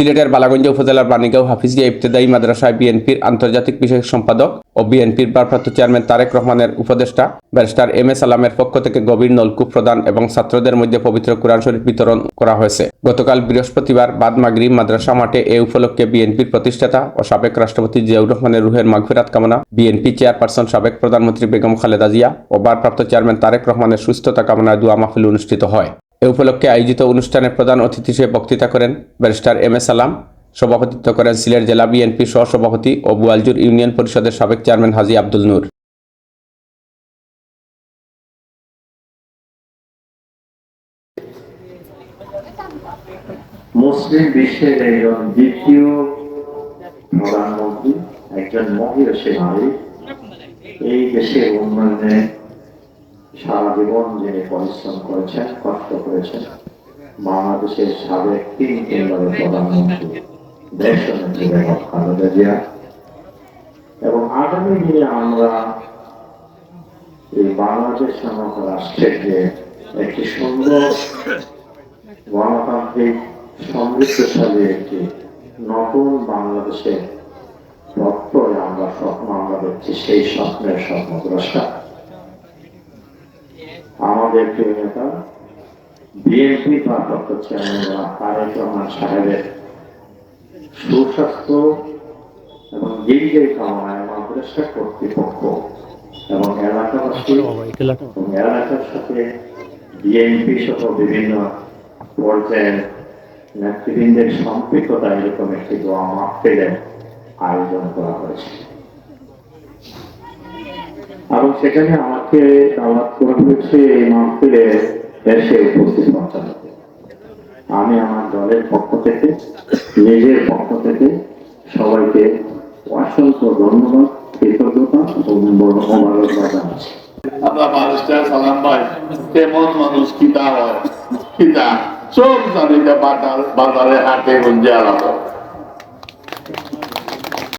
সিলেটের বালাগঞ্জ উপজেলার বাণীগাঁও হাফিজিয়া ইবতেদায়ী মাদ্রাসায় বিএনপির আন্তর্জাতিক বিষয়ক সম্পাদক ও বিএনপির ভারপ্রাপ্ত চেয়ারম্যান তারেক রহমানের উপদেষ্টা, ব্যারিস্টার এম এ সালামের পক্ষ থেকে গভীর নলকূপ প্রদান এবং ছাত্রদের মধ্যে পবিত্র কোরআন শরীফ বিতরণ করা হয়েছে। গতকাল বৃহস্পতিবার বাদ মাগরিব মাদ্রাসা মাঠে এ উপলক্ষে বিএনপির প্রতিষ্ঠাতা ও সাবেক রাষ্ট্রপতি জিয়াউর রহমানের রুহের মাগফিরাত কামনা, বিএনপি চেয়ারপারসন সাবেক প্রধানমন্ত্রী বেগম খালেদা জিয়া ও ভারপ্রাপ্ত চেয়ারম্যান তারেক রহমানের সুস্থতা কামনায় দোয়া মাহফিল অনুষ্ঠিত হয়। এ উপলক্ষে আয়োজিত অনুষ্ঠানে প্রধান অতিথি হিসেবে বক্তৃতা করেন ব্যারিস্টার এম এ সালাম, সভাপতিত্ব করেন সিলেট জেলা বিএনপি সহসভাপতি ও বুয়ালজুর ইউনিয়ন পরিষদের সাবেক চেয়ারম্যান হাজি আব্দুল নূর। মুসলিম বিশ্বের একজন দ্বিতীয় প্রধানমন্ত্রী, একজন মহিলা সে এই দেশের উন্নয়নে সারা জীবন যিনি পরিশ্রম করেছেন, কষ্ট করেছেন, বাংলাদেশের সাবেক তিন তিনবারের প্রধানমন্ত্রী এবং আগামী দিনে আমরা এই বাংলাদেশ নামক রাষ্ট্রের যে একটি সুন্দর গণতান্ত্রিক, সমৃদ্ধশালী একটি নতুন বাংলাদেশের প্রত্যয় আমরা স্বপ্ন আমরা দেখছি, সেই স্বপ্নের স্বপ্নদ্রষ্টা আমাদের প্রিয় নেতা বিএনপি ভারপ্রাপ্ত চেয়ারম্যান তারেক রহমান সাহেবের সুস্বাস্থ্য এবং দীর্ঘের কামনায় মাদ্রাসা কর্তৃপক্ষ এবং এলাকাবাসী এবং এলাকার সাথে বিএনপি সহ বিভিন্ন পর্যায়ের নেতৃবৃন্দের সম্পৃক্ততা এরকম একটি দোয়া মাহফিলের আয়োজন করা হয়েছে। এবং সেখানে আমাকে দাওয়াত করা হয়েছে এই মাহফিলে এসে উপস্থিত পৌঁছানো আমি আমার দলের পক্ষ থেকে, নিজের পক্ষ থেকে সবাইকে অসংখ্য ধন্যবাদ, কৃতজ্ঞতা এবং মোবারকবাদ জানাচ্ছি। আমরা মানুষটা সালাম ভাই, কেমন মানুষ কিতা হয়? কিতা সব জানিতে বাজারে হাটে গঞ্জে আলাদা।